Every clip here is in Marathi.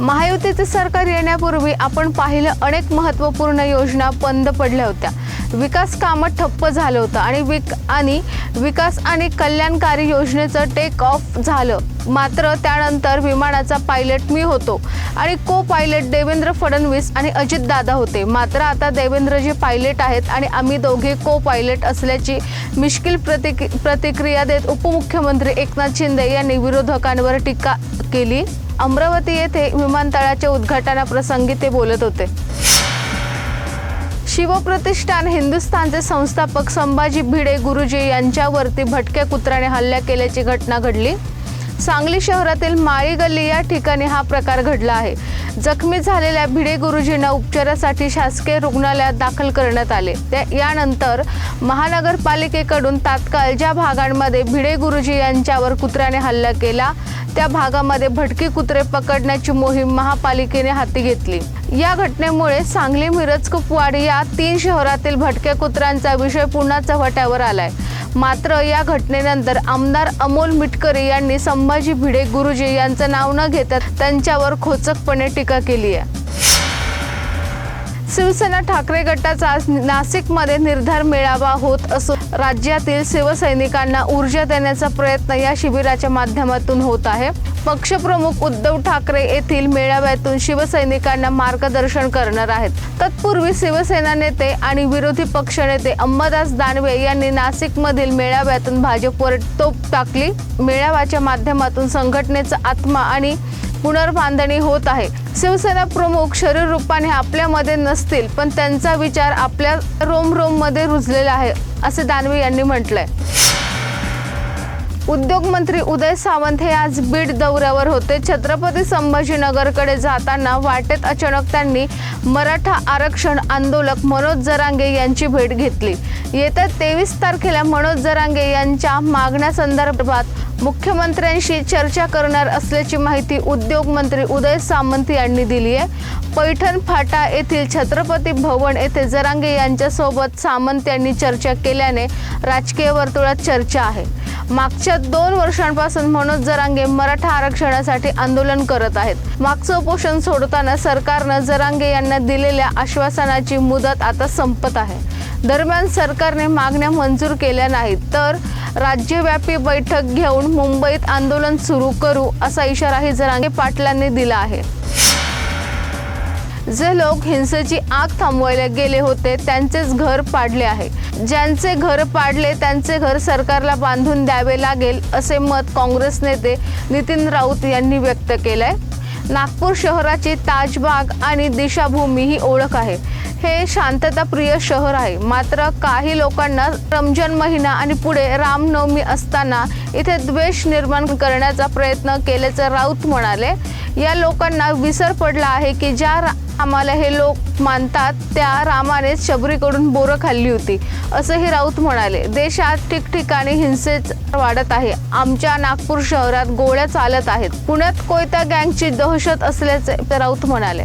महायुतीचे सरकार येण्यापूर्वी आपण पाहिलं अनेक महत्त्वपूर्ण योजना बंद पडल्या होत्या. विकास कामं ठप्प झालं होतं आणि विक आणि विकास आणि कल्याणकारी योजनेचं टेक ऑफ झालं. मात्र त्यानंतर विमानाचा पायलट मी होतो आणि को पायलट देवेंद्र फडणवीस आणि अजितदादा होते. मात्र आता देवेंद्रजी पायलट आहेत आणि आम्ही दोघे को पायलट असल्याची मिश्किल प्रतिक प्रतिक्रिया देत उपमुख्यमंत्री एकनाथ शिंदे यांनी विरोधकांवर टीका केली. अमरावती येथे विमानतळाच्या उद्घाटनाप्रसंगी ते बोलत होते. शिवप्रतिष्ठान हिंदुस्थानचे संस्थापक संभाजी भिडे गुरुजी यांच्यावरती भटक्या कुत्र्याने हल्ला केल्याची घटना घडली. सांगली शहरातील माळी गल्ली या ठिकाणी हा प्रकार घडला आहे. जखमी झालेल्या भिडे गुरुजींना उपचारासाठी शासकीय रुग्णालयात दाखल करण्यात आले. त्या यानंतर महानगरपालिकेकडून तात्काळ ज्या भागांमध्ये भिडे गुरुजी यांच्यावर कुत्र्याने हल्ला केला त्या भागामध्ये भटकी कुत्रे पकडण्याची मोहीम महापालिकेने हाती घेतली. या घटनेमुळे सांगली मिरज कुपवाड या तीन शहरातील भटक्या कुत्र्यांचा विषय पुन्हा चव्हाट्यावर आलाय. मात्र या घटनेनंतर आमदार अमोल मिटकरी यांनी संभाजी भिडे गुरुजी यांचं नाव न घेता त्यांच्यावर खोचकपणे टीका केली आहे. शिवसेना ठाकरे गटाचा आज नाशिकमध्ये निर्धार मेळावा होत असून राज्यातील शिवसैनिकांना ऊर्जा देण्याचा प्रयत्न या शिबिराच्या माध्यमातून होत आहे. पक्षप्रमुख उद्धव ठाकरे येथील मेळाव्यातून शिवसैनिकांना मार्गदर्शन करणार आहेत. तत्पूर्वी शिवसेना नेते आणि विरोधी पक्षनेते अंबादास दानवे यांनी नाशिकमधील मेळाव्यातून भाजपवर तोप टाकली. मेळाव्याच्या माध्यमातून संघटनेचा आत्मा आणि पुनर्बांधणी होत आहे. शिवसेना प्रमुख शरीर रूपाने आपल्यामध्ये नसतील पण त्यांचा विचार आपल्या रोम रोममध्ये रुजलेला आहे असे दानवे यांनी म्हटलंय. उद्योगमंत्री उदय सावंत हे आज बीड दौऱ्यावर होते. छत्रपती संभाजीनगरकडे जाताना वाटेत अचानक त्यांनी मराठा आरक्षण आंदोलक मनोज जरांगे यांची भेट घेतली. येत्या तेवीस तारखेला मनोज जरांगे यांच्या मागण्यासंदर्भात मुख्यमंत्र्यांशी चर्चा करणार असल्याची माहिती उद्योगमंत्री उदय सामंत यांनी दिली आहे. पैठण फाटा येथील छत्रपती भवन येथे जरांगे यांच्यासोबत सामंत यांनी चर्चा केल्याने राजकीय वर्तुळात चर्चा आहे. मागच्या दोन वर्षांपासून मनोज जरांगे मराठा आरक्षणासाठी आंदोलन करत आहेत. मागचं उपोषण सोडताना सरकारनं जरांगे यांना दिलेल्या आश्वासनाची मुदत आता संपत आहे. दरम्यान सरकारने मागण्या मंजूर केल्या नाहीत. तर राज्यव्यापी बैठक घेऊन मुंबईत आंदोलन सुरू करू असा इशाराही जरांगे पाटलांनी दिला आहे. जे लोक हिंसेची आग थांबवायला गेले होते त्यांचेच घर पाडले आहे. ज्यांचे घर पाडले त्यांचे घर सरकारला बांधून द्यावे लागेल असे मत काँग्रेस नेते नितीन राऊत यांनी व्यक्त केलंय. नागपूर शहराची ताजबाग आणि दिशाभूमी ही ओळख आहे. हे शांतताप्रिय शहर आहे. मात्र काही लोकांना रमजान महिना आणि पुढे रामनवमी असताना इथे द्वेष निर्माण करण्याचा प्रयत्न केल्याचं राऊत म्हणाले. या लोकांना विसर पडला आहे की ज्या आम्हाला हे लोक मानतात त्या रामानेच शबरीकडून बोरं खाल्ली होती असंही राऊत म्हणाले. देशात ठिकठिकाणी हिंसेच वाढत आहे. आमच्या नागपूर शहरात गोळ्या चालत आहेत. पुण्यात कोयता गँगची दहशत असल्याचे राऊत म्हणाले.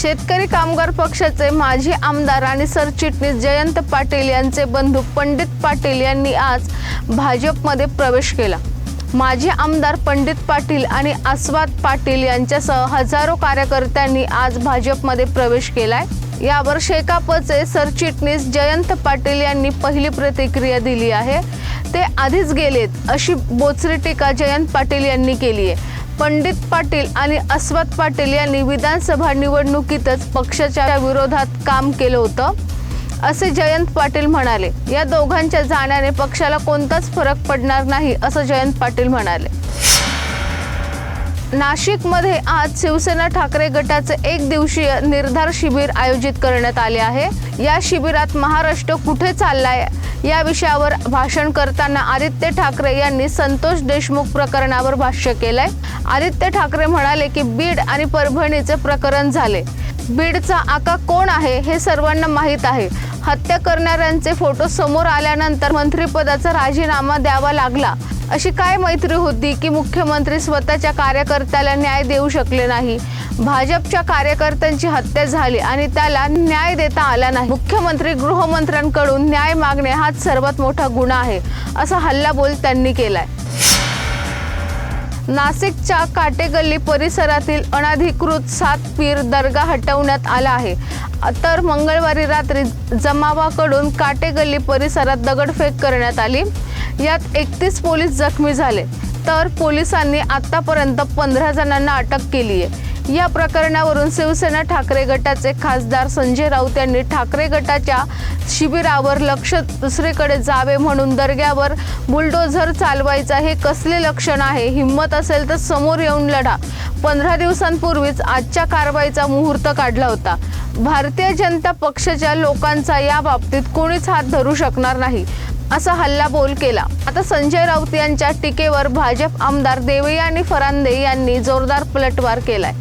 शेतकरी कामगार पक्षाचे माजी आमदार आणि सरचिटणीस जयंत पाटील यांचे बंधू पंडित पाटील यांनी आज भाजपमध्ये प्रवेश केला. माजी आमदार पंडित पाटील आणि आस्वाद पाटील यांच्यासह हजारो कार्यकर्त्यांनी आज भाजपमध्ये प्रवेश केलाय. यावर शेकापचे सरचिटणीस जयंत पाटील यांनी पहिली प्रतिक्रिया दिली आहे. ते आधीच गेलेत अशी बोचरी टीका जयंत पाटील यांनी केली आहे पंडित पाटील आणि अस्वत पाटील यांनी विधानसभा निवडणुकीतच पक्षाच्या विरोधात काम केलं होतं. असे जयंत पाटील म्हणाले या दोघांच्या जाण्याने पक्षाला कोणताच फरक पडणार नाही असं जयंत पाटील म्हणाले. नाशिकमध्ये आज शिवसेना ठाकरे गटाचे एक दिवसीय निर्धार शिबिर आयोजित करण्यात आले आहे. या शिबिरात महाराष्ट्र कुठे चाललाय? या विषयावर भाषण करताना आदित्य ठाकरे यांनी संतोष देशमुख प्रकरणावर भाष्य केलंय. आदित्य ठाकरे म्हणाले की बीड आणि परभणीचे प्रकरण झाले. बीडचा आका कोण आहे हे सर्वांना माहीत आहे. हत्या करणाऱ्यांचे फोटो समोर आल्यानंतर मंत्रिपदाचा राजीनामा द्यावा लागला. अशी काय मैत्री होती की मुख्यमंत्री स्वतःच्या कार्यकर्त्याला न्याय देऊ शकले नाही? भाजपच्या कार्यकर्त्यांची हत्या झाली आणि त्याला न्याय देता आला नाही. मुख्यमंत्री गृहमंत्र्यांकडून न्याय मागणे हाच सर्वात मोठा गुन्हा आहे असा हल्लाबोल त्यांनी केलाय. नाशिकच्या काटेगल्ली परिसरातील अनधिकृत सात पीर दर्गा हटवण्यात आला आहे. तर मंगळवारी रात्री जमावाकडून काटेगल्ली परिसरात दगडफेक करण्यात आली. यात एकतीस पोलीस जखमी झाले. तर पोलिसांनी आतापर्यंत पंधरा जणांना अटक केली आहे या प्रकरणावरून शिवसेना ठाकरे गटाचे खासदार संजय राऊत यांनी ठाकरे गटाच्या शिबिरावर लक्ष दुसरीकडे जावे म्हणून दर्ग्यावर बुलडोझर चालवायचा हे कसले लक्षण आहे? हिंमत असेल तर समोर येऊन लढा. पंधरा दिवसांपूर्वीच आजच्या कारवाईचा मुहूर्त काढला होता. भारतीय जनता पक्षाच्या लोकांचा या बाबतीत कोणीच हात धरू शकणार नाही. असा हल्लाबोल केला. आता संजय राऊत यांच्या टीकेवर भाजप आमदार देवयानी फरांदे यांनी जोरदार पलटवार केलाय.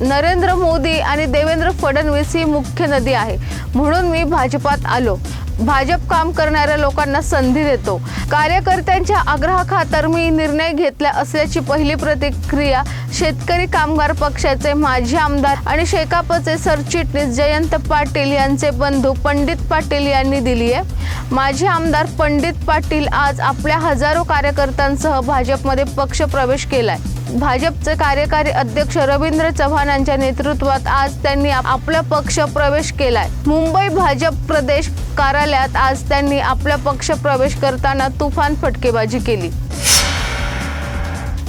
नरेंद्र मोदी आणि देवेंद्र फडणवीस ही मुख्य नदी आहे. म्हणून मी भाजपात आलो. भाजप काम करणाऱ्या लोकांना संधी देतो. कार्यकर्त्यांच्या आग्रहाखातर मी निर्णय घेतला असल्याची पहिली प्रतिक्रिया शेतकरी कामगार पक्षाचे माजी आमदार आणि शेकापचे सरचिटणीस जयंत पाटील यांचे बंधू पंडित पाटील यांनी दिली आहे. माजी आमदार पंडित पाटील आज आपल्या हजारो कार्यकर्त्यांसह भाजपमध्ये पक्ष प्रवेश केलाय. भाजपचे कार्यकारी अध्यक्ष रवींद्र चव्हाण यांच्या नेतृत्वात आज त्यांनी आपला पक्ष प्रवेश केलाय. मुंबई भाजप प्रदेश कार्यालयात आज त्यांनी आपला पक्ष प्रवेश करताना तुफान फटकेबाजी केली.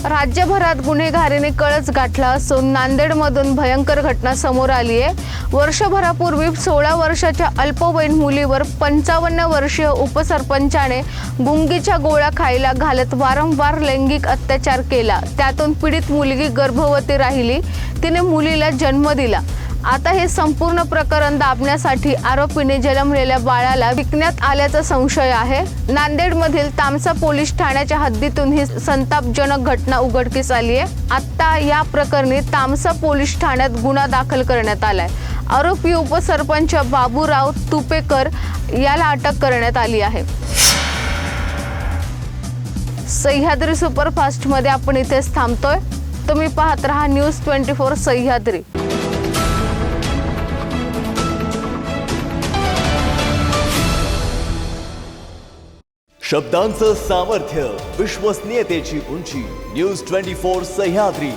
राज्यभरात गुन्हेगारीने कळच गाठला असून नांदेडमधून भयंकर घटना समोर आली आहे वर्षभरापूर्वी सोळा वर्षाच्या अल्पवयीन मुलीवर पंचावन्न वर्षीय उपसरपंचाने गुंगीच्या गोळ्या खायला घालत वारंवार लैंगिक अत्याचार केला. त्यातून पीडित मुलगी गर्भवती राहिली. तिने मुलीला जन्म दिला. आता हे संपूर्ण प्रकरण दाबण्यासाठी आरोपीने जन्मलेल्या बाळाला विकण्यात आल्याचा संशय आहे. नांदेडमधील तामसा पोलीस ठाण्याच्या हद्दीतून ही संतापजनक घटना उघडकीस आली आहे आता या प्रकरणी तामसा पोलीस ठाण्यात गुन्हा दाखल करण्यात आलाय. आरोपी उपसरपंच बाबूराव तुपेकर याला अटक करण्यात आली आहे. सह्याद्री सुपरफास्टमध्ये आपण इथेच थांबतोय. तुम्ही पाहत रहा न्यूज ट्वेंटी फोर सह्याद्री. शब्दांचं सामर्थ्य विश्वसनीयतेची उंची न्यूज ट्वेंटी फोर सह्याद्री.